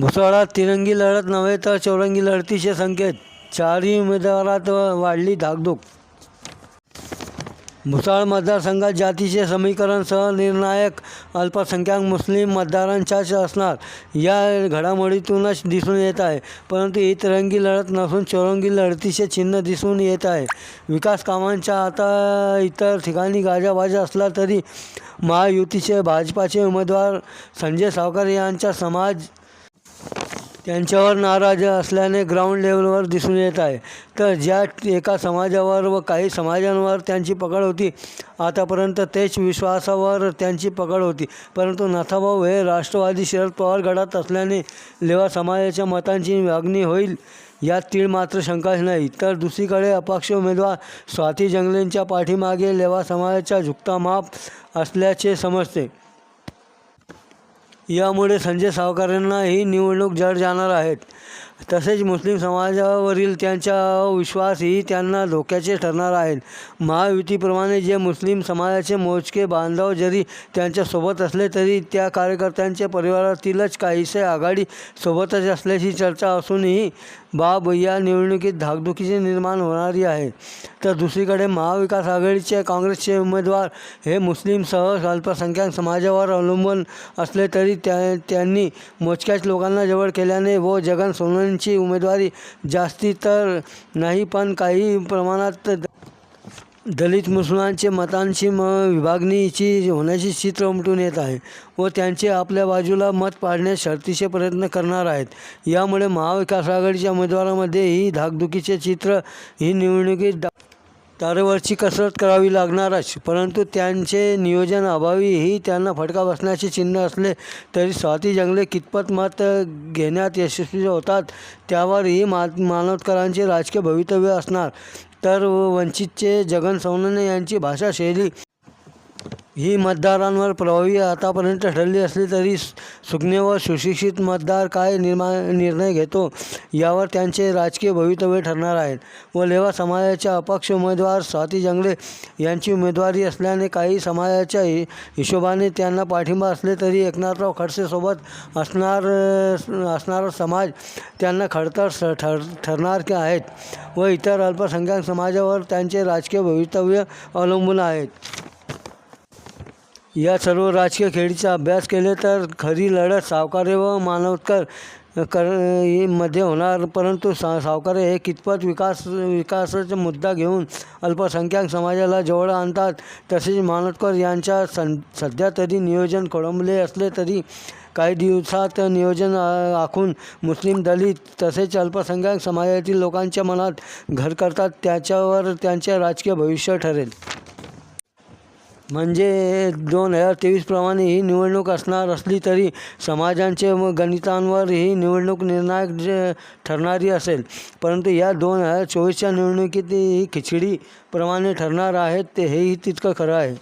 भुसावळात तिरंगी लढत नव्हे तर चौरंगी लढतीचे संकेत. चारही उमेदवारात वाढली धाकधूक. भुसाळ मतदारसंघात जातीचे समीकरण निर्णायक अल्पसंख्याक मुस्लिम मतदारांच्याच असणार. या घडामोडीतूनच दिसून येत आहे. परंतु ही तिरंगी लढत नसून चौरंगी लढतीचे चिन्ह दिसून येत आहे. विकास कामांच्या आता इतर ठिकाणी गाजाबाजा असला तरी महायुतीचे भाजपाचे उमेदवार संजय सावकर यांचा समाज त्यांच्यावर नाराज असल्याने ग्राउंड लेवलवर दिसून येत आहे. तर ज्या एका समाजावर व काही समाजांवर त्यांची पकड होती आतापर्यंत तेच विश्वासावर त्यांची पकड होती. परंतु नाथाभाऊ हे राष्ट्रवादी शरद पवार गडात असल्याने लेवा समाजाच्या मतांची मागणी होईल यात तीळ मात्र शंकाच नाही. तर दुसरीकडे अपक्ष उमेदवार स्वाती जंगलेंच्या पाठीमागे लेवा समाजाचा झुकता माप असल्याचे समजते. यामुळे संजय सावकारांना ही निवडणूक जड जाणार आहेत. तसेच मुस्लिम समाजावरील त्यांचा विश्वासही त्यांना धोक्याचे ठरणार आहेत महायुतीप्रमाणे जे मुस्लिम समाजाचे मोजके बांधव जरी त्यांच्यासोबत असले तरी त्या कार्यकर्त्यांच्या परिवारातीलच काहीसे आघाडी सोबतच असल्याची चर्चा असूनही बाब या निवडणुकीत धाकधुकीचे निर्माण होणारी आहे. तर दुसरीकडे महाविकास आघाडीचे काँग्रेसचे उमेदवार हे मुस्लिमसह अल्पसंख्याक समाजावर अवलंबून असले तरी त्या त्यांनी मोजक्याच लोकांना जवळ केल्याने व जगन सोनवणेंची उमेदवारी जास्ती तर नाही पण काही प्रमाणात दलित मुस्लिमांचे मतांची म विभागणीची होण्याची चित्र उमटून येत आहे व त्यांचे आपल्या बाजूला मत पाडण्यास शर्तीचे प्रयत्न करणार आहेत. यामुळे महाविकास आघाडीच्या उमेदवारामध्ये ही धाकधुकीचे चित्र ही निवडणुकीत दरवर्षी कसरत करावी लागणारच परंतु त्यांचे नियोजन अभावीही त्यांना फटका बसण्याचे चिन्ह असले तरी स्वाती जंगले कितपत मत घेण्यात यशस्वी होतात त्यावरही मा मानवतकरांचे राजकीय भवितव्य असणार. तर वंचितचे जगन सोनवणे यांची भाषाशैली ही मतदारांवर प्रभावी आतापर्यंत ठरली असली तरी सुज्ञ व सुशिक्षित मतदार काय निर्मा निर्णय घेतो यावर त्यांचे राजकीय भवितव्य ठरणार आहेत. व लेवा समाजाच्या अपक्ष उमेदवार स्वाती जंगले यांची उमेदवारी असल्याने काही समाजाच्या हि हिशोबाने त्यांना पाठिंबा असले तरी एकनाथराव खडसेसोबत असणार असणारा समाज त्यांना खडतर स ठर ठरणार की आहेत. व इतर अल्पसंख्याक समाजावर त्यांचे राजकीय भवितव्य अवलंबून आहेत. या सर्व राजकीय खेळीचा अभ्यास केले तर खरी लढत सावकारे व मानवतकर कर मध्ये होणार. परंतु सा सावकारे हे कितपत विकास विकासाचा मुद्दा घेऊन अल्पसंख्याक समाजाला जवळ आणतात तसेच मानोतकर यांच्या सं सध्या तरी नियोजन खोळंबले असले तरी काही दिवसात नियोजन आखून मुस्लिम दलित तसेच अल्पसंख्याक समाजातील लोकांच्या मनात घर करतात. त्याच्यावर त्यांचे राजकीय भविष्य ठरेल. म्हणजे दोन हजार तेवीसप्रमाणे ही निवडणूक असणार असली तरी समाजांचे व गणितांवर ही निवडणूक निर्णायक ठरणारी असेल. परंतु या दोन हजार चोवीसच्या निवडणुकीत ही खिचडीप्रमाणे ठरणार आहेत ते हेही तितकं खरं आहे.